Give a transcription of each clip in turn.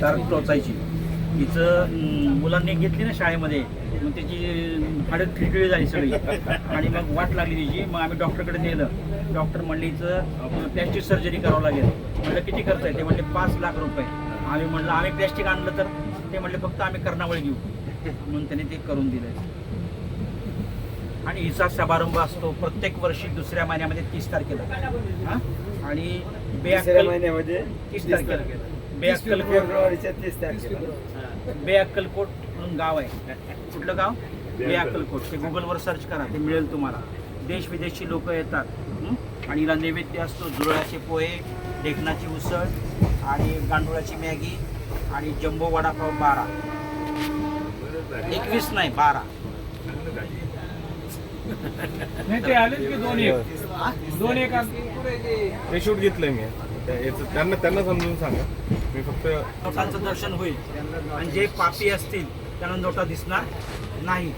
तार टोचायची तिचं मुलांनी घेतली ना शाळेमध्ये मग त्याची हाडं खिळखिळी झाली सगळी. आणि मग वाट लागली तिची मग आम्ही डॉक्टरकडे नेलं. डॉक्टर म्हणले हिचं प्लॅस्टिक सर्जरी करावं लागेल. म्हणलं किती खर्च आहे? ते म्हणले पाच लाख रुपये. आम्ही म्हणलं आम्ही प्लॅस्टिक आणलं तर? ते म्हणले फक्त आम्ही कर्णावळी घेऊ. म्हणून त्याने ते करून दिलं. आणि हिचा समारंभ असतो प्रत्येक वर्षी दुसऱ्या महिन्यामध्ये तीस तारखेला? आणि महिन्यामध्ये तीस तारखेला. बेअक्कलकोट फेब्रुवारीच्या तीस तारखेला. बेअक्कलकोट म्हणून गाव आहे. कुठलं गाव? बेअक्कलकोट ते गुगलवर सर्च करा ते मिळेल तुम्हाला. देश विदेशी लोक येतात? आणि हिला नैवेद्य असतो जुळ्याचे पोहे ढेकणाची उसळ आणि गांडुळाची मॅगी आणि जम्बो वडापाव बारा. एकवीस नाही बारा. दोन एक? दोन एक ते शूट घेतलंय मी. त्यांना त्यांना समजून सांगा. फक्त दर्शन होईल. आणि जे पापी असतील त्यांना नोटा दिसणार नाही.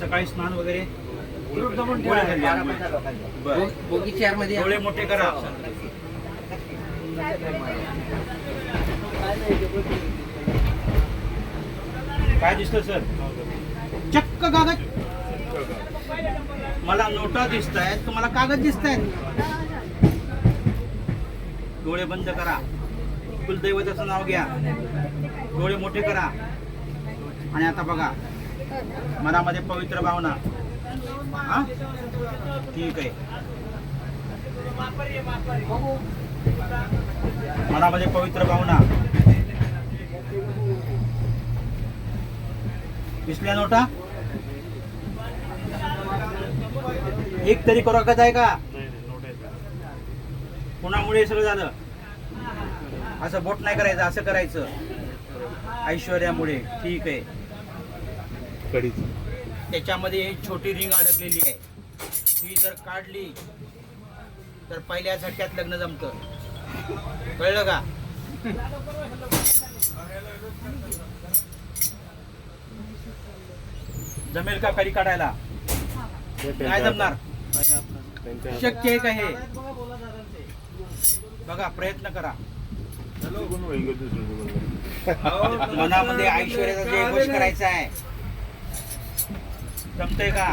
सकाळी स्नान वगैरे डोळे मोठे करा. काय दिसतं सर? चक्क कागद. मला नोटा दिसत आहेत तुम्हाला कागद दिसत आहेत डोळे बंद करा. कुलदैवताचं नाव घ्या. डोळे मोठे करा. आणि आता बघा मनामध्ये पवित्र भावना. हा? ठीक आहे. मनामध्ये पवित्र भावना. दिसल्या नोटा? एक तरी करागत आहे का? कुणामुळे सगळं झालं? असं बोट नाही करायचं असं करायचं. ऐश्वर्यामुळे ठीक आहे. त्याच्यामध्ये एक छोटी रिंग अडकलेली आहे. ही जर काढली तर पहिल्या झटक्यात लग्न जमतं. कळलं का? जमेल का कडी काढायला? काय जमणार. शक्य आहे का हे? बघा प्रयत्न करा. मनामध्ये ऐश्वर्याचा जयघोष करायचा आहे. जमतंय का?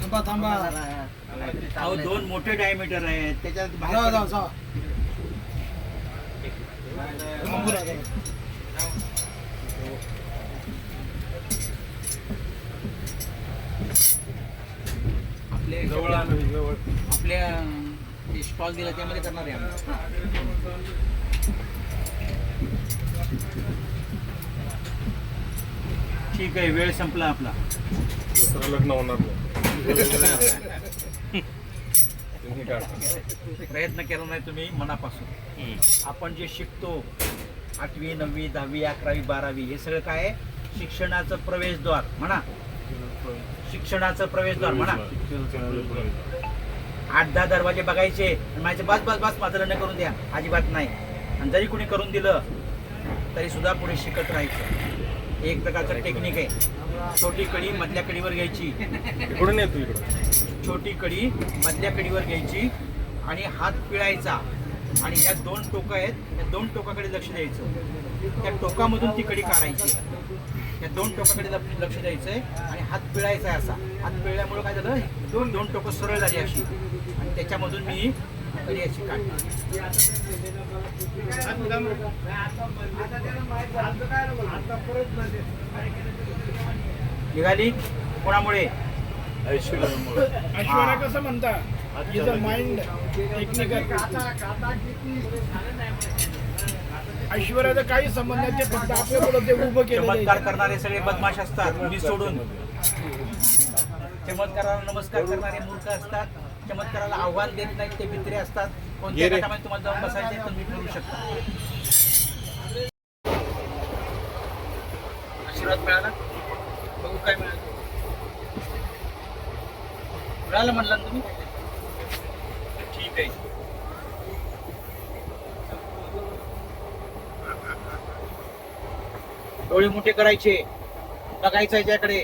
थांबा थांबा. अहो दोन मोठे डायमीटर आहेत. त्याच्यात बाहेर जा जा आपले जवळ आलं जवळ. आपल्या स्टॉल दिला त्यामध्ये करणार आहे आम्ही. ठीक आहे वेळ संपला आपला. दुसरं लग्न होणार नाही. तुम्ही काढा. प्रयत्न केला नाही तुम्ही मनापासून. आपण जे शिकतो आठवी नववी दहावी अकरावी बारावी हे सगळं काय आहे? शिक्षणाचं प्रवेशद्वार म्हणा. शिक्षणाचं प्रवेशद्वार म्हणा. आठ दहा दरवाजे बघायचे आणि माझे बस बस बस माझं लग्न करून द्या. अजिबात नाही. आणि जरी कुणी करून दिलं तरी सुद्धा पुढे शिकत राहायचं. एक प्रकारचं टेक्निक आहे. छोटी कडी मधल्या कडीवर घ्यायची. इकडून येतो इकडं छोटी कडी मधल्या कडीवर घ्यायची आणि हात पिळायचा. आणि ह्या दोन टोकं आहेत या दोन टोकाकडे लक्ष द्यायचं. त्या टोकामधून ती कडी काढायची. या दोन टोकाकडे लक्ष लक्ष द्यायचंय आणि हात पिळायचा आहे असा. हात पिळल्यामुळे काय झालं? दोन दोन टोकं सरळ झाली अशी. त्याच्यामधून मी काढली निघाली? कोणामुळे? ऐश्वर्या कसं म्हणता? इज अ माइंड टेक्निकल ऐश्वर्याचा काही संबंध नाही ते फक्त आपल्या पुढे ते उभं केलं चमत्कार करणारे सगळे बदमाश असतात मी सोडून. चमत्काराला नमस्कार करणारे मूर्ख असतात. चमत्काराला आव्हान देत नाहीत ते भित्रे असतात. कोणत्या. गटामध्ये तुम्हाला जाऊन बसायचे तर मी करू शकता. आशीर्वाद मिळाला? बघू काय मिळालं. मिळालं म्हणलं तुम्ही? ठीक आहे. डोळे मोठे करायचे. बघायचं याच्याकडे.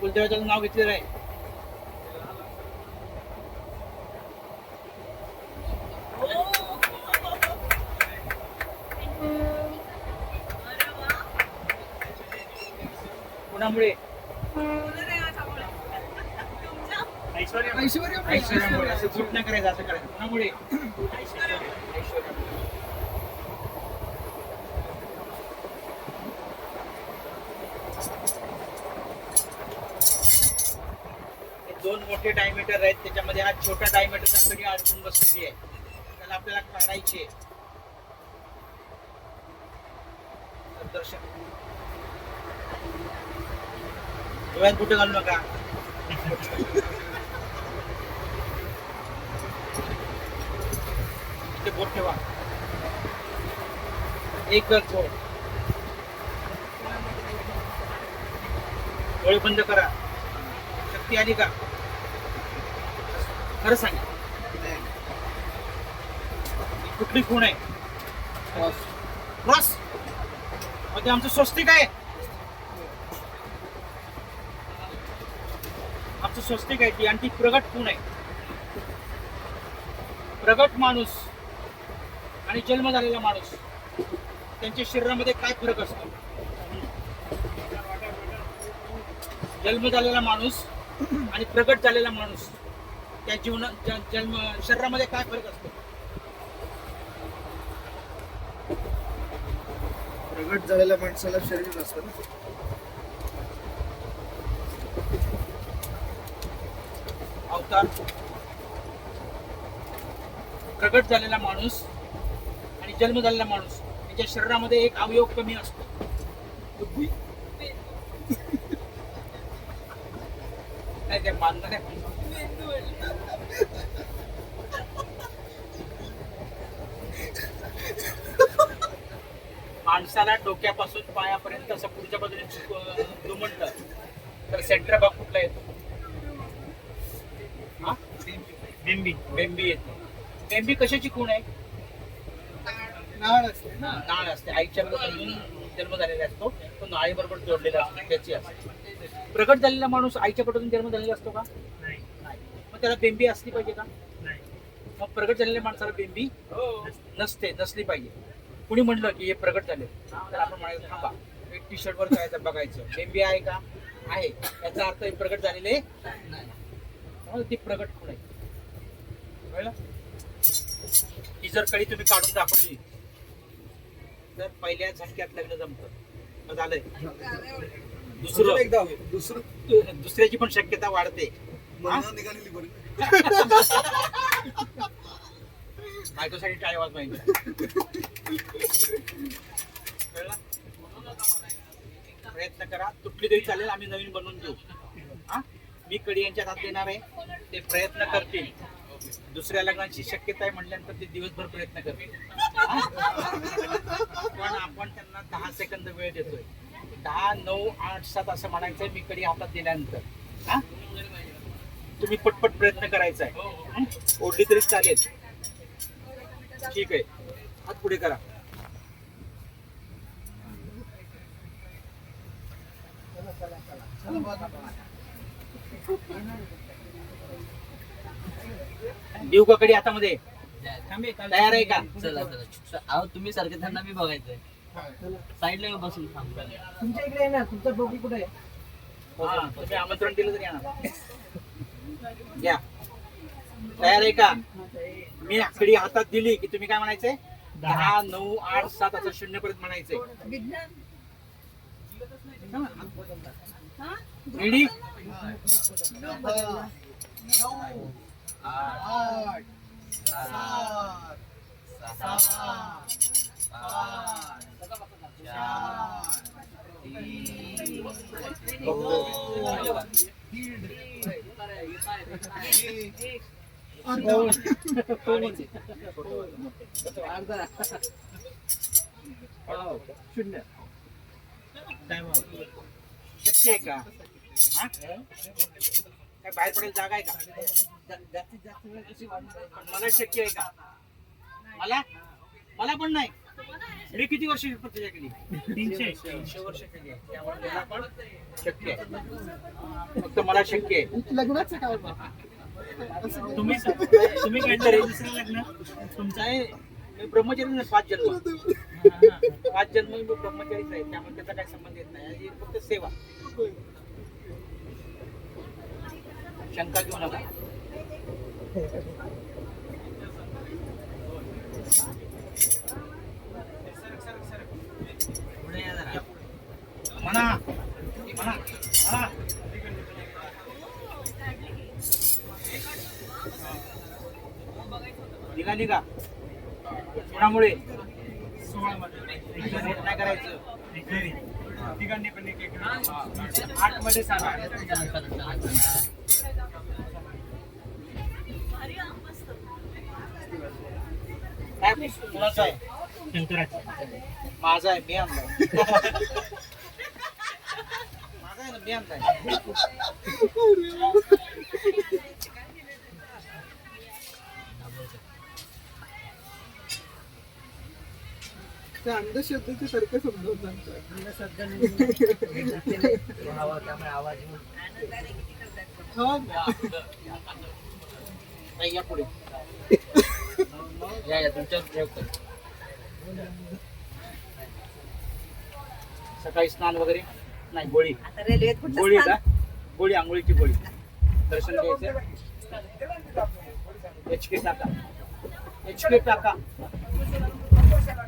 कुलदेवताचं नाव घेतलेलं आहे. कुणामुळे ऐश्वर्यामुळे. असं चूक नाही करायचं असं करायचं. दोन मोठे डायमीटर आहेत त्याच्यामध्ये हा छोटा डायमीटरचा सगळी अडकून बसलेली आहे. त्याला आपल्याला काढायची आहे. दर्शन. डोळ्यात कुठे घालू नका. ते बोट ठेवा. एक बोट डोळे बंद करा. शक्ती आली का? खरं सांग. कुठली खूण आहे? क्रॉस. मध्ये आमचं स्वस्तिक आहे. आमचं स्वस्तिक आहे ती आणि ती प्रगट खूण आहे प्रगट माणूस आणि जन्म झालेला माणूस त्यांच्या शरीरामध्ये काय फरक असतो? जन्म झालेला माणूस आणि प्रगट झालेला माणूस त्या जीवना जन्म शरीरामध्ये काय फरक असतो? प्रगट झालेल्या माणसाला शरीर असतं ना अवतार प्रगट झालेला माणूस आणि जन्म झालेला माणूस त्याच्या शरीरामध्ये एक अवयव कमी असतो. नाही ते मानलं नाही माणसाला डोक्यापासून पायापर्यंत असं पुढच्या बाजूने दुमटलं तर सेंटर भाग कुठला येतो हा? बेंबी बेंबी येते. बेंबी कशाची खूण आहे? नाळ असते. नाळ असते. आईच्या जन्म झालेला असतो. तो नाळीबरोबर जोडलेला असतो. त्याची असते. प्रगट झालेला माणूस आईच्या पोटातून जन्म झालेला असतो का? नाही. मग त्याला बेंबी असली पाहिजे का? मग प्रगट झालेल्या माणसाला बेंबी नसते नसली पाहिजे. कुणी म्हणलं की हे प्रगट झाले? तर आपण म्हणायचं थांबा एक टी शर्ट वर जायचं बघायचं. बेंबी आहे का? आहे. याचा अर्थ हे प्रगट झालेले नाही. ती प्रगट खूण आहे. कळलं? ही जर कळी तुम्ही काढून दाखवली तर पहिल्या झटक्यात लग्न जमतं. झालंय. दुसरं एकदा दुसरं दुसऱ्याची पण शक्यता वाढते. निघालेली बरी बायकोसाठी वाजवायची. कळलं? प्रयत्न करा. तुटली तरी चालेल आम्ही नवीन बनवून देऊ. हा? मी कडी यांच्या हात देणार आहे. ते प्रयत्न करतील. दुसऱ्या लग्नाची शक्यता आहे म्हटल्यानंतर ते दिवसभर प्रयत्न करतील. पण आपण त्यांना दहा सेकंद वेळ देतोय. दहा नऊ आठ सात असं म्हणायचंय मी कडी हातात दिल्यानंतर. हा? तुम्ही पटपट प्रयत्न करायचा आहे. ओढली तरी चालेल. ठीक आहे. हात पुढे करा. देऊ का कडी हातामध्ये? तयार आहे का? चला चला. अहो तुम्ही सारखे त्यांना मी बघायचंय. साईडला बसून थांबतो तुमच्या इकडे आहे ना तुमचा डोकी कुठे आहे? हा, तुम्ही आमंत्रण दिलं तरी येणार. या. तयार आहे का? मी आकडी हातात दिली की तुम्ही काय म्हणायचंय? दहा. नऊ आठ सात असं शून्य पर्यंत म्हणायचंय. रेडी आठ सात सहा चार तीन दोन दीड एक शून्य शक्य आहे का हा? काय बाहेर पडेल जागा आहे का? जास्तीत जास्त वेळ कशी वाढणार मला शक्य आहे का? मला? मला पण नाही. मी किती वर्ष प्रत्येक केली? तीनशे. तीनशे वर्ष केली आहे. त्यामुळे मला पण शक्य आहे. फक्त मला शक्य आहे. लग्नाचं काय तुम्ही तुम्ही दुसरं लग्न? तुमचं? आहे मी ब्रह्मचारी नाही, पाच जन्म. पाच जन्म मी ब्रह्मचारीच आहे. त्यामुळे त्याचा काही संबंध येत नाही. ही फक्त सेवा. शंका घेऊ नका म्हणा. म्हणा. म्हणा. निघाली का कोणामुळे? नाही करायचं. आठमध्ये सांगा. काय कुणाचं आहे माझा आहे मी आणलाय माझा आहे ना मी आणलाय त्या अंधश्रद्धेचे तर्क समजावून सांगतात हवा त्यामुळे आवाज येऊन हा नाही या पुढे या या तुमच्यावर प्रयोग कर. सकाळी स्नान वगैरे? नाही गोळी. आता रेल्वेत कुठलं गोळी का? गोळी आंघोळीची गोळी. दर्शन घ्यायचं एच के टाका. एच के टाका.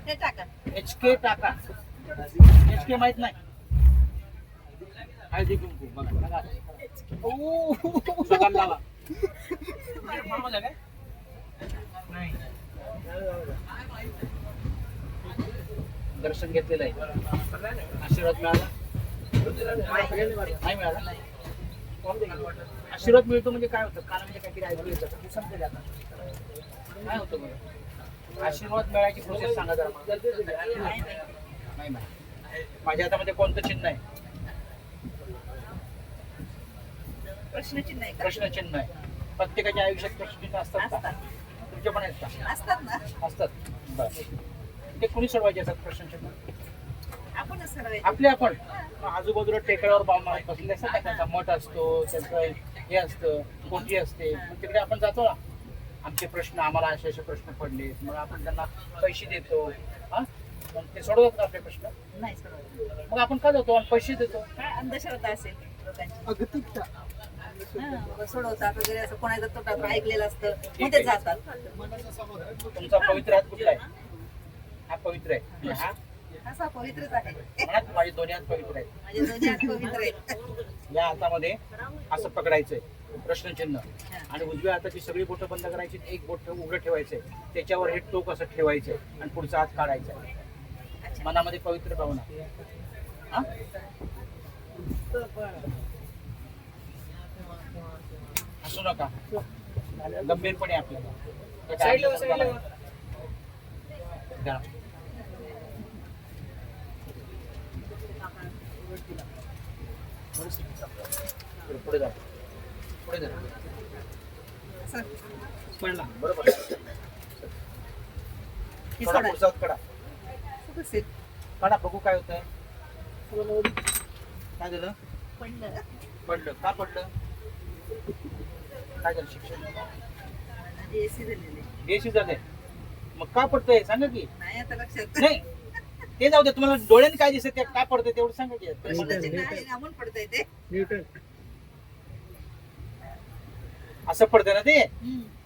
ते टाका. एच के टाका. एच के माहीत नाही. हळदी कुंकू. बघा सुगंध लावा. दर्शन घेतलेलं आहे. आशीर्वाद मिळाला? नाही मिळाला. आशीर्वाद मिळतो म्हणजे काय होतं? कानामध्ये काहीतरी ऐकू येतं. ते संपलं आता? काय होतं बरं? आशीर्वाद मिळायची प्रोसेस सांगा जरा मला. नाही माझ्या हातामध्ये कोणतं चिन्ह आहे? प्रश्नचिन्ह आहे प्रश्नचिन्ह आहे. प्रत्येकाच्या आयुष्यात प्रश्नचिन्ह असतात. पण आहेत का? असतात ना. असतात. बरं. ते कुणी सोडवायचे असतात प्रश्नचिन्ह? आपणच सर्व आपले आपण. आजूबाजूला टेकड्यावर बांब मारत बसलेले असतात ना, त्यांचा मठ असतो त्यांचं हे असतं कोणती असते. मग तिकडे आपण जातो ना. आमचे प्रश्न आम्हाला असे असे प्रश्न पडले. मग आपण त्यांना पैसे देतो. हा? मग ते सोडवतात का आपले प्रश्न? नाही सर्व मग आपण का जातो आणि पैसे देतो? काय अंधश्रद्धा असेल लोकांची. अगतिकता. सोडवतात वगैरे असं कोणाचं तोटात ऐकलेलं असतं मग ते जातात. तुमचा पवित्र हात कुठला आहे? हा पवित्र आहे. आणि हा? असा पवित्रच आहे. म्हणा माझे दोन्ही हात पवित्र आहेत. माझे दोन्ही हात पवित्र आहेत. या हातामध्ये असं पकडायचंय प्रश्नचिन्ह. आणि उजव्या हाताची सगळी बोटं बंद करायची एक बोट उघडं ठेवायचंय. त्याच्यावर हे टोक असं ठेवायचंय आणि पुढचा हात काढायचा. मनामध्ये पवित्र भावना. हा? हसू नका. गंभीरपणे आपल्याला. पुढे जा. पुढे जा. पडला. बरोबर. हे कडा पुढचा हात बघू काय होतंय. काय झालं? पडलं. पडलं. का पडलं? काय झालं शिक्षण? एसी झालेले. झालंय मग का पडतंय? सांगा की. नाही आता लक्षात. नाही. ते जाऊ दे तुम्हाला डोळ्याने काय दिसत ते काय पडतंय तेवढं सांगा की. पडतंय ते. असं पडतंय ना ते.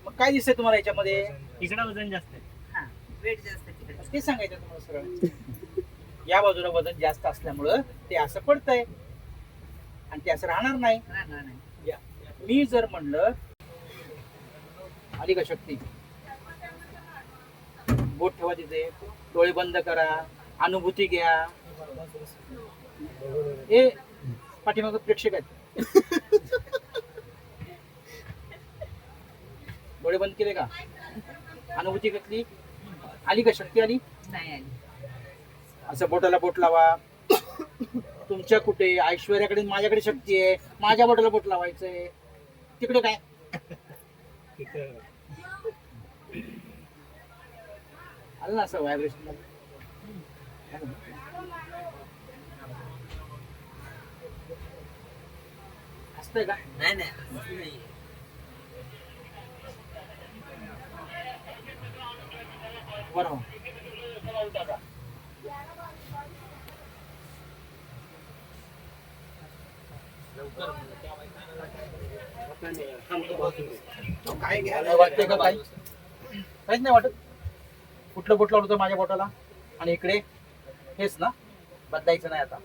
मग काय दिसतंय तुम्हाला याच्यामध्ये? इकडे वजन जास्त आहे. हा वेट जास्त आहे तिकडे. ते सांगायचं तुम्हाला सरळ. या बाजूला वजन जास्त असल्यामुळं ते असं पडतंय. आणि ते असं राहणार नाही. राहणार नाही. या. मी जर म्हणलं आली का शक्ती? बोट ठेवा तिथे. डोळे बंद करा. अनुभूती घ्या. हे पाठीमाग प्रेक्षक आहेत. डोळे बंद केले का? अनुभूती घेतली? आली का शक्ती आली? नाही आली. असं बोटाला बोट लावा. तुमच्या कुठे? ऐश्वर्याकडे माझ्याकडे शक्ती आहे. माझ्या बोटाला बोट लावायचंय. तिकडे काय? आलं असं व्हायब्रेशन असतंय का नाही नाही बरं काय घ्यायला वाटते का काही काहीच नाही वाटत कुठलं लावलं होतं माझ्या बोटाला? आणि इकडे? हेच ना? बदलायचं नाही आता.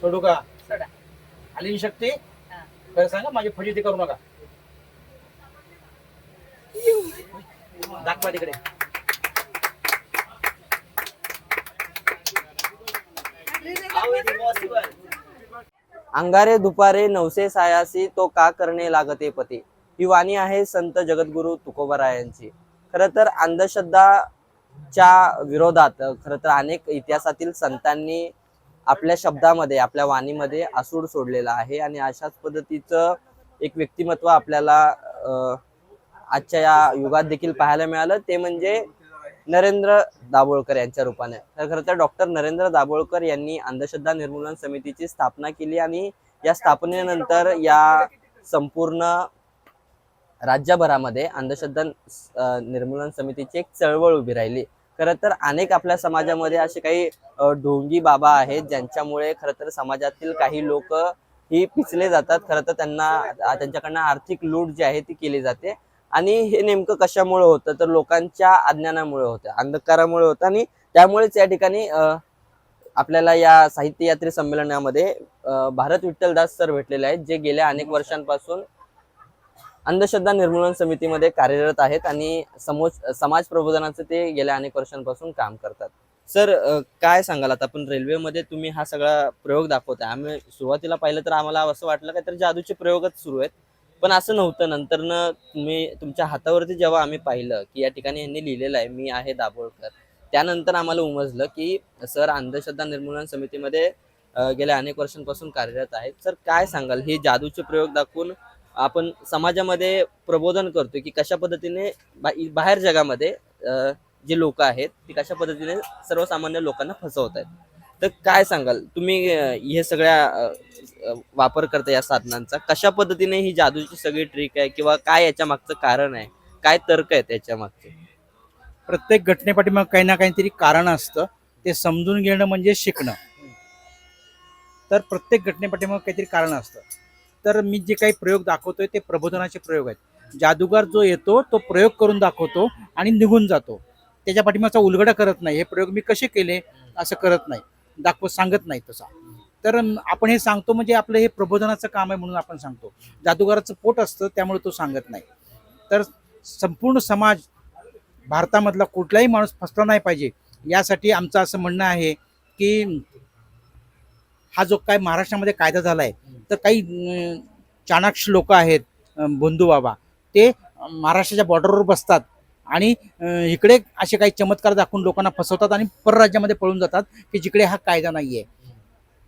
सोडू का? सोडा. आली शक्ती? हा. खरं सांगा माझी फजिती करू नका. दाखवा तिकडे. अंगारे दुपारे नवसे सायासी तो का करणे लागते पती? ही वाणी आहे संत जगद्गुरु तुकोबरायांची. खरं तर अंधश्रद्धाच्या विरोधात खरं तर अनेक इतिहासातील संतांनी आपल्या शब्दामध्ये आपल्या वाणीमध्ये आसूड सोडलेला आहे आणि अशाच पद्धतीचं एक व्यक्तिमत्व आपल्याला आजच्या या युगात देखील पाहायला मिळालं. ते म्हणजे नरेंद्र दाभोळकर यांच्या रूपाने. तर खरं तर डॉक्टर नरेंद्र दाभोळकर यांनी अंधश्रद्धा निर्मूलन समितीची स्थापना केली आणि या स्थापनेनंतर या संपूर्ण राज्यभरामध्ये अंधश्रद्धा निर्मूलन समितीची एक चळवळ उभी राहिली. खरं तर अनेक आपल्या समाजामध्ये असे काही ढोंगी बाबा आहेत ज्यांच्यामुळे खरं तर समाजातील काही लोक ही पिचले जातात. खरं तर त्यांना त्यांच्याकडनं आर्थिक लूट जी आहे ती केली जाते. आणि हे नेमकं कशामुळे होतं? तर लोकांच्या अज्ञानामुळे होतं अंधकारामुळे होतं आणि त्यामुळेच या ठिकाणी आपल्याला या साहित्य यात्रे संमेलनामध्ये भारत विठ्ठलदास सर भेटलेले आहेत जे गेल्या अनेक वर्षांपासून अंधश्रद्धा निर्मूलन समितीमध्ये कार्यरत आहेत आणि समोज समाज प्रबोधनाचं ते गेल्या अनेक वर्षांपासून काम करतात. सर काय सांगाल? आता आपण रेल्वेमध्ये तुम्ही हा सगळा प्रयोग दाखवताय. आम्ही सुरुवातीला पाहिलं तर आम्हाला असं वाटलं काय तर जादूचे प्रयोगच सुरू आहेत. पण असं नव्हतं. नंतरनं तुम्ही तुमच्या हातावरती जेव्हा आम्ही पाहिलं की या ठिकाणी यांनी लिहिलेलं आहे मी आहे दाभोळकर. त्यानंतर आम्हाला उमजलं की सर अंधश्रद्धा निर्मूलन समितीमध्ये गेल्या अनेक वर्षांपासून कार्यरत आहेत. सर काय सांगाल? हे जादूचे प्रयोग दाखवून आपण समाजामध्ये प्रबोधन करतो की कशा पद्धतीने बाहेर जगामध्ये जे लोक आहेत ती कशा पद्धतीने सर्वसामान्य लोकांना फसवत आहेत तर काय सांगाल? तुम्ही हे सगळ्या वापर करता या साधनांचा. कशा पद्धतीने ही जादूची सगळी ट्रिक आहे किंवा काय याच्या मागचं कारण आहे? काय तर्क आहे त्याच्या मागचे? प्रत्येक घटनेपाठी मग काही ना काहीतरी कारण असतं. ते समजून घेणं म्हणजे शिकणं. तर प्रत्येक घटनेपाठी मग काहीतरी कारण असतं. तर मी जे काही प्रयोग दाखवतोय ते प्रबोधनाचे प्रयोग आहेत. जादूगार जो येतो तो प्रयोग करून दाखवतो आणि निघून जातो. त्याच्या पाठीमागचा उलगडा करत नाही. हे प्रयोग मी कसे केले असं करत नाही. दाखव सांगत नाही तसा. तर आपण हे सांगतो म्हणजे आपलं हे प्रबोधनाचं काम आहे म्हणून आपण सांगतो. जादूगाराचं पोट असतं त्यामुळे तो सांगत नाही. तर संपूर्ण समाज भारतामधला कुठलाही माणूस फसला नाही पाहिजे. यासाठी आमचं असं म्हणणं आहे की हा जो काय महाराष्ट्रामध्ये कायदा झाला आहे तर काही चाणाक्ष लोक आहेत अं, बंधू बाबा. ते महाराष्ट्राच्या बॉर्डरवर बसतात. आणि इकडे असे काही चमत्कार दाखवून लोकांना फसवतात आणि परराज्यामध्ये पळून जातात की जिकडे हा कायदा नाही आहे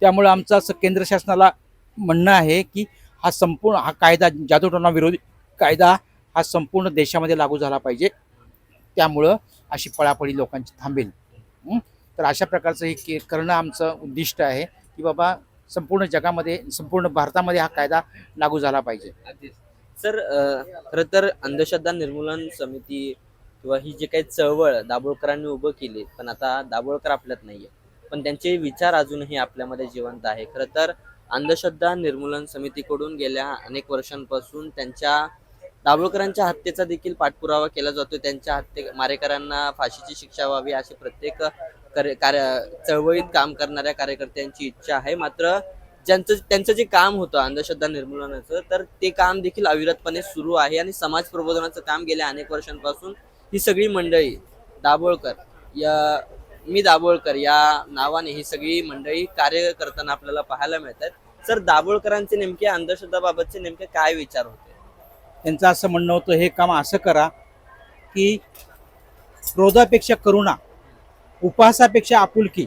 त्यामुळे आमचं असं केंद्र शासनाला म्हणणं आहे की हा संपूर्ण हा कायदा जादूटोना विरोधी कायदा हा संपूर्ण देशामध्ये लागू झाला पाहिजे. त्यामुळं अशी पळापळी लोकांची थांबेल. तर अशा प्रकारचं हे के करणं आमचं उद्दिष्ट आहे की बाबा संपूर्ण जगामध्ये संपूर्ण भारतामध्ये हा कायदा लागू झाला पाहिजे. सर खरं तर अंधश्रद्धा निर्मूलन समिती किंवा ही जी काही चळवळ दाभोळकरांनी उभं केली पण आता दाभोळकर आपल्यात नाहीये. पण त्यांचे विचार अजूनही आपल्यामध्ये जिवंत आहे. खरं तर अंधश्रद्धा निर्मूलन समितीकडून गेल्या अनेक वर्षांपासून त्यांच्या दाभोळकरांच्या हत्येचा देखील पाठपुरावा केला जातो त्यांच्या हत्ये मारेकरांना फाशीची शिक्षा व्हावी अशी प्रत्येक कार्य कार्य चळवळीत काम करणाऱ्या कार्यकर्त्यांची इच्छा आहे. मात्र ज्यांचं त्यांचं जे काम होतं अंधश्रद्धा निर्मूलनाचं तर ते काम देखील अविरतपणे सुरू आहे आणि समाज प्रबोधनाचं काम गेल्या अनेक वर्षांपासून ही सगळी मंडळी दाभोळकर या मी दाभोळकर या नावाने ही सगळी मंडळी कार्य करताना आपल्याला पाहायला मिळतात. सर दाभोळकरांचे नेमके अंधश्रद्धाबाबतचे नेमके काय विचार होते? त्यांचं असं म्हणणं होतं हे काम असं करा की क्रोधापेक्षा करुणा उपहासापेक्षा आपुलकी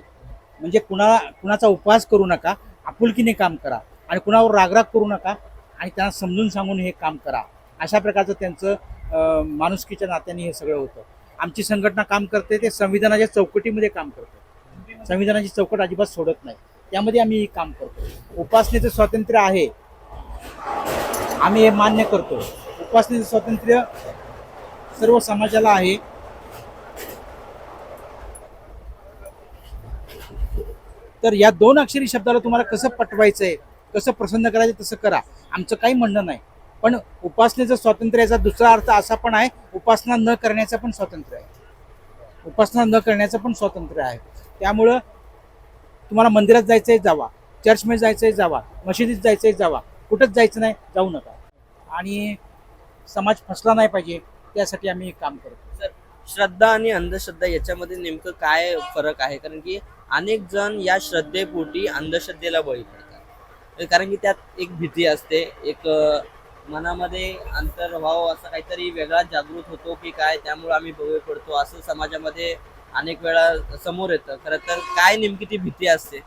म्हणजे कुणाला कुणाचा उपहास करू नका आपुलकीने काम करा आणि कुणावर रागराग करू नका आणि त्यांना समजून सांगून हे काम करा. अशा प्रकारचं त्यांचं माणुसकीच्या नात्याने हे सगळं होतं. आमची संघटना काम करते ते संविधानाच्या चौकटीमध्ये काम करते. संविधानाची चौकट अजिबात सोडत नाही. त्यामध्ये आम्ही हे काम करतो. उपासनेचं स्वातंत्र्य आहे. आम्ही हे मान्य करतो. उपासनेचं स्वातंत्र्य सर्व समाजाला आहे. तर या दोन अक्षरी शब्दाला तुम्हाला कसं पटवायचं आहे कसं प्रसन्न करायचं तसं करा. आमचं काही म्हणणं नाही. पण उपासनेचं स्वातंत्र्य याचा दुसरा अर्थ असा पण आहे उपासना न करण्याचं पण स्वातंत्र्य आहे. उपासना न करण्याचं पण स्वातंत्र्य आहे. त्यामुळं तुम्हाला मंदिरात जायचं आहे जावा चर्चमध्ये जायचं आहे जावा मशिदीत जायचं आहे जावा कुठंच जायचं नाही जाऊ नका. आणि समाज फसला नाही पाहिजे त्यासाठी आम्ही हे काम करतो. श्रद्धा आणि अंधश्रद्धा याच्यामध्ये नेमकं काय फरक आहे? कारण की अनेक जण या श्रद्धेपोटी अंधश्रद्धेला बळी पडतात. कारण की त्यात एक भीती असते एक मनामध्ये अंतर्भाव असा काहीतरी वेगळा जागृत होतो की काय त्यामुळे आम्ही बळी पडतो असं समाजामध्ये अनेक वेळा समोर येतं. खरं तर काय नेमकी ती भीती असते?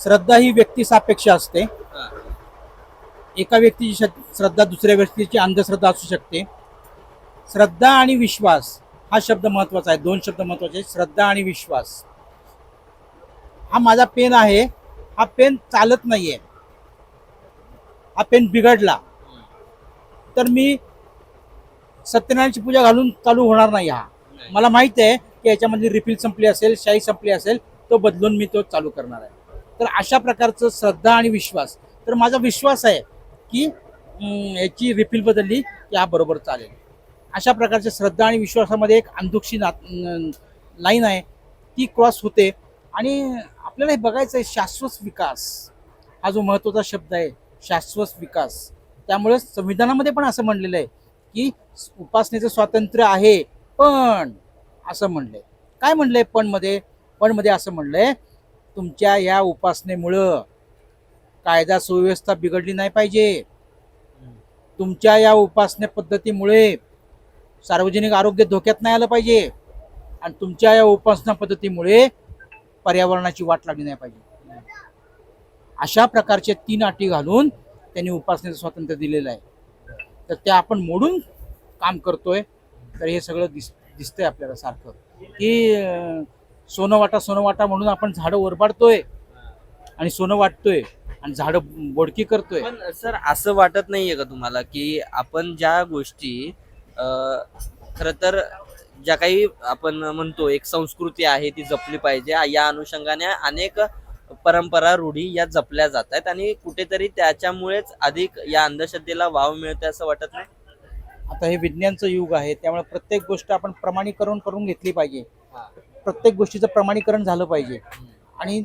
श्रद्धा ही व्यक्ती सापेक्ष असते. एका व्यक्तीची श्रद्ध- श्रद्धा दुसऱ्या व्यक्तीची अंधश्रद्धा असू शकते. श्रद्धा आणि विश्वास हा शब्द महत्त्वाचा आहे. दोन शब्द महत्त्वाचे आहेत. श्रद्धा आणि विश्वास. हा माझा पेन आहे. हा पेन चालत नाहीये. हा पेन बिघडला. तर मी सत्यनारायणची पूजा घालून चालू होणार नाही हा. मला माहीत आहे की याच्यामधली रिफिल संपली असेल शाई संपली असेल तो बदलून मी तो चालू करणार आहे. तर अशा प्रकारचं श्रद्धा आणि विश्वास. तर माझा विश्वास आहे की याची रिफिल बदलली की हा बरोबर चालेल. अशा प्रकारच्या श्रद्धा आणि विश्वासामध्ये एक अंधुक्षी नात लाईन आहे. ती क्रॉस होते. आणि आपल्याला हे बघायचं आहे शाश्वत विकास. हा जो महत्त्वाचा शब्द आहे शाश्वत विकास. त्यामुळे संविधानामध्ये पण असं म्हणलेलं आहे की उपासनेचं स्वातंत्र्य आहे पण असं म्हणलंय. काय म्हणलंय पण मध्ये? पण मध्ये असं म्हणलंय तुमच्या या उपासनेमुळं कायदा सुव्यवस्था बिघडली नाही पाहिजे. तुमच्या या उपासने पद्धतीमुळे सार्वजनिक आरोग्य धोक्यात नाही आलं पाहिजे. आणि तुमच्या या उपासना पद्धतीमुळे पर्यावरणाची वाट लागली नाही पाहिजे. अशा प्रकारचे तीन अटी घालून त्यांनी उपासनेचं स्वातंत्र्य दिलेलं आहे. तर ते आपण मोडून काम करतोय तर हे सगळं दिस दिसतंय आपल्याला सारखं. की सोनवाटा सोनं वाटा सोनं वाटा म्हणून आपण झाडं ओरबाडतोय आणि सोनं वाटतोय आणि झाडं बोडकी करतोय. पण सर असं वाटत नाहीये का तुम्हाला की आपण ज्या गोष्टी खर तर ज्या काही आपण म्हणतो एक संस्कृती आहे ती जपली पाहिजे. या अनुषंगाने अनेक परंपरा रूढी या जपल्या जात आहेत आणि कुठेतरी त्याच्यामुळेच अधिक या अंधश्रद्धेला वाव मिळते असं वाटत नाही? आता हे विज्ञानचं युग आहे त्यामुळे प्रत्येक गोष्ट आपण प्रमाणीकरण करून घेतली पाहिजे. प्रत्येक गोष्टीचं प्रमाणीकरण झालं पाहिजे. आणि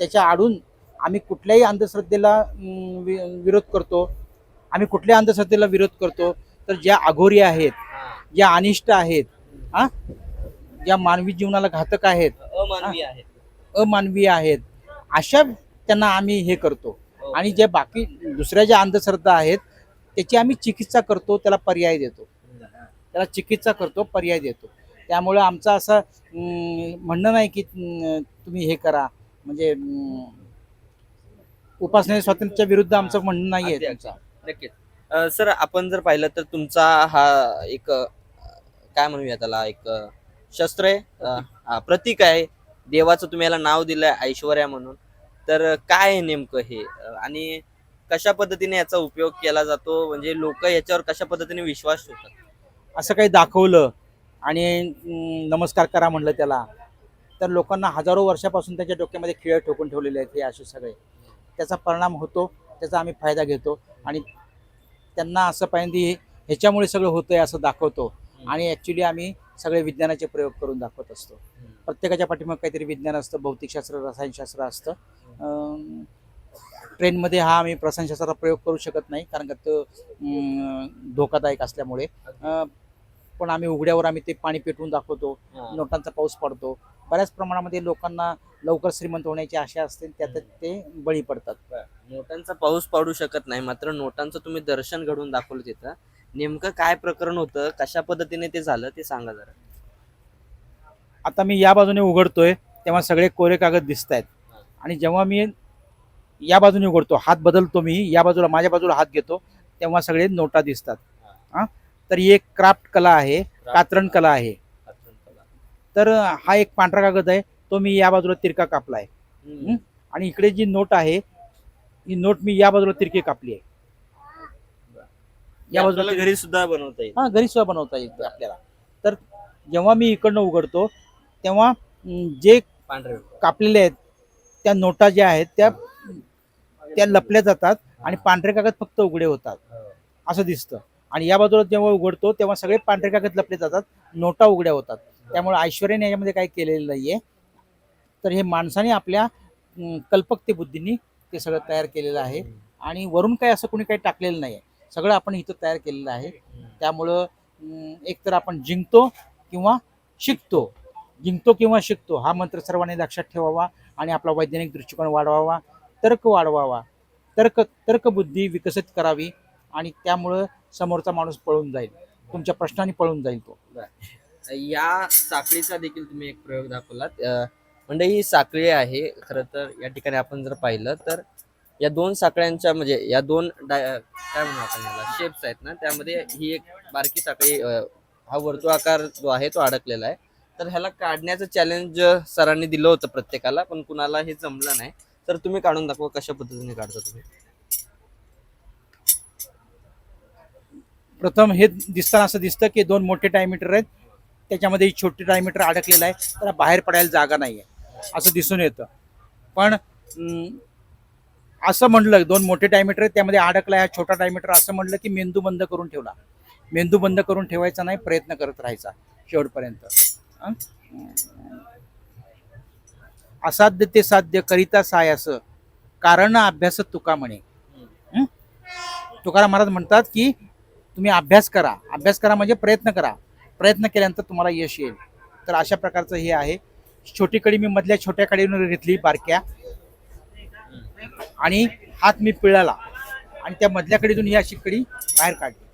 त्याच्या आडून आम्ही कुठल्याही अंधश्रद्धेला विरोध करतो आम्ही कुठल्या अंधश्रद्धेला विरोध करतो तर ज्या अघोरी आहेत ज्या अनिष्ट आहेत हा ज्या मानवी जीवनाला घातक आहेत अमानवी आहे अमानवीय आहेत अशा त्यांना आम्ही हे करतो. आणि जे बाकी दुसऱ्या ज्या अंधश्रद्धा आहेत त्याची आम्ही चिकित्सा करतो त्याला पर्याय देतो. त्याला चिकित्सा करतो पर्याय देतो. त्यामुळं आमचं असं म्हणणं नाही की तुम्ही हे करा. म्हणजे उपासने स्वातंत्र्याच्या विरुद्ध आमचं म्हणणं नाही आहे. नक्कीच. अ, सर आपण जर पाहिलं तर तुमचा हा एक काय म्हणूया त्याला? एक शस्त्र आहे. प्रतीक आहे. देवाचं तुम्ही याला नाव दिलंय ऐश्वर्या म्हणून. तर काय आहे नेमकं हे? आणि कशा पद्धतीने याचा उपयोग केला जातो? म्हणजे लोक याच्यावर कशा पद्धतीने विश्वास ठेवतात? असं काही दाखवलं आणि नमस्कार करा म्हणलं त्याला. तर लोकांना हजारो वर्षापासून त्याच्या डोक्यामध्ये खिळे ठोकून ठेवलेले आहेत हे असे सगळे. त्याचा परिणाम होतो त्याचा आम्ही फायदा घेतो आणि त्यांना असं पाहिजे ह्याच्यामुळे सगळं होतंय असं दाखवतो. आणि ॲक्च्युली आम्ही सगळे विज्ञानाचे प्रयोग करून दाखवत असतो. प्रत्येकाच्या पाठीमाग काहीतरी विज्ञान असतं भौतिकशास्त्र रसायनशास्त्र असतं. ट्रेनमध्ये हा आम्ही रसायनशास्त्राचा प्रयोग करू शकत नाही कारण का तो धोकादायक असल्यामुळे. पण आम्ही उघड्यावर आम्ही ते पाणी पेटवून दाखवतो नोटांचा पाऊस पडतो. बऱ्याच प्रमाणामध्ये लोकांना लवकर श्रीमंत होण्याची आशा असते त्यात ते बळी पडतात. नोटांचा पाऊस पडू शकत नाही मात्र नोटांचं तुम्ही दर्शन घडवून दाखवलं तिथं. नेमकं काय प्रकरण होतं कशा पद्धतीने ते झालं ते सांगा जरा. आता मी या बाजूने उघडतोय तेव्हा सगळे कोरे कागद दिसत आहेत आणि जेव्हा मी या बाजूने उघडतो हात बदलतो मी या बाजूला माझ्या बाजूला हात घेतो तेव्हा सगळे नोटा दिसतात. हा? तर ही एक क्राफ्ट कला आहे कात्रण कला आहे. तर हा एक पांढरा कागद आहे तो मी या बाजूला तिरका कापला आहे. आणि इकडे जी नोट आहे ही नोट मी या बाजूला तिरकी कापली आहे. या बाजूला घरी सुद्धा बनवता येईल हा घरी सुद्धा बनवता येते आपल्याला. तर जेव्हा मी इकडनं उघडतो तेव्हा जे कापलेले आहेत त्या नोटा ज्या आहेत त्या त्या लपल्या जातात आणि पांढरे कागद फक्त उघडे होतात. असं दिसतं. आणि या बाजूला जेव्हा उघडतो तेव्हा सगळे पांढरे कागद लपले जातात. नोटा उघड्या होतात. त्यामुळे ऐश्वर्याने याच्यामध्ये काही केलेलं नाहीये. तर हे माणसाने आपल्या कल्पकते बुद्धीने ते सगळं तयार केलेलं आहे. आणि वरून काही असं कोणी काही टाकलेलं नाही आहे सगळं आपण इथं तयार केलेलं आहे. त्यामुळं एकतर आपण जिंकतो किंवा शिकतो. जिंकतो किंवा शिकतो हा मंत्र सर्वांनी लक्षात ठेवावा आणि आपला वैज्ञानिक दृष्टिकोन वाढवावा तर्क वाढवावा. तर्क तर्कबुद्धी विकसित करावी आणि त्यामुळं समोरचा माणूस पळून जाईल. तुमच्या प्रश्नाने पळून जाईल तो. या साखळीचा देखील तुम्ही एक प्रयोग दाखवलात. म्हणजे ही साखळी आहे खरं तर या ठिकाणी आपण जर पाहिलं तर या दोन साखळ्यांच्या म्हणजे या दोन डाय काय म्हणू आपण याला शेप्स आहेत ना त्यामध्ये ही एक बारकी साखळी हा वर्तुळाकार जो आहे तो अडकलेला आहे. तर ह्याला काढण्याचं चॅलेंज सरांनी दिलं होतं प्रत्येकाला पण कुणाला हे जमलं नाही. तर तुम्ही काढून दाखवा कशा पद्धतीने काढता तुम्ही. प्रथम हे दिसताना असं दिसतं की दोन मोठे डायमीटर आहेत. त्याच्यामध्ये छोटे डायमीटर अडकलेलं आहे. त्याला बाहेर पडायला जागा नाही आहे असं दिसून येतं. पण असं म्हणलं दोन मोठे डायमीटर आहेत. त्यामध्ये अडकला हा छोटा डायमीटर असं म्हणलं की मेंदू बंद करून ठेवला. मेंदू बंद करून ठेवायचा नाही प्रयत्न करत राहायचा शेवटपर्यंत. असाध्य ते साध्य करिता साय असं. कारण अभ्यास तुका म्हणे. तुकाराम महाराज म्हणतात की तुम्ही अभ्यास करा. अभ्यास करा म्हणजे प्रयत्न करा. प्रयत्न केल्यानंतर तुम्हाला यश येईल. तर अशा प्रकारचं हे आहे. छोटी कडी मी मधल्या छोट्या कडीवर घेतली बारक्या. आणि हात मी पिळाला. आणि त्या मधल्या कडीतून ही अशी कडी बाहेर काढली.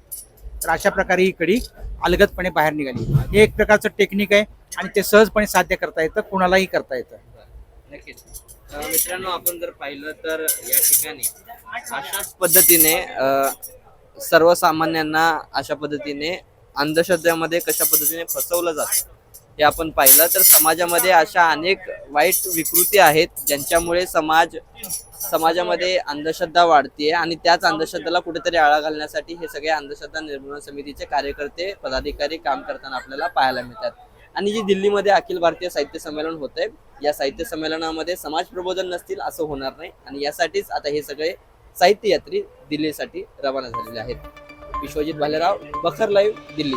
तर अशा प्रकारे ही कडी अलगदपणे बाहेर निघाली. हे एक प्रकारचं टेक्निक आहे आणि ते सहजपणे साध्य करता येतं कुणालाही करता येतं. नक्कीच. मित्रांनो आपण जर पाहिलं तर या ठिकाणी अशाच पद्धतीने सर्वसामान्यांना अशा पद्धतीने अंधश्रद्धेमध्ये कशा पद्धतीने फसवलं जातं? हे आपण पाहिलं. तर समाजामध्ये अशा अनेक वाईट विकृती आहेत ज्यांच्यामुळे समाज समाजामध्ये अंधश्रद्धा वाढते आणि त्याच अंधश्रद्धेला कुठेतरी आळा घालण्यासाठी हे सगळे अंधश्रद्धा निर्मूलन समितीचे कार्यकर्ते पदाधिकारी काम करताना आपल्याला पाहायला मिळतात. आणि जी दिल्लीमध्ये अखिल भारतीय साहित्य संमेलन होत आहे या साहित्य संमेलनामध्ये समाज प्रबोधन नसतील असं होणार नाही आणि यासाठीच आता हे सगळे साहित्य यात्री दिल्लीसाठी रवाना झालेले आहेत. विश्वजित भालेराव बखर लाईव्ह दिल्ली.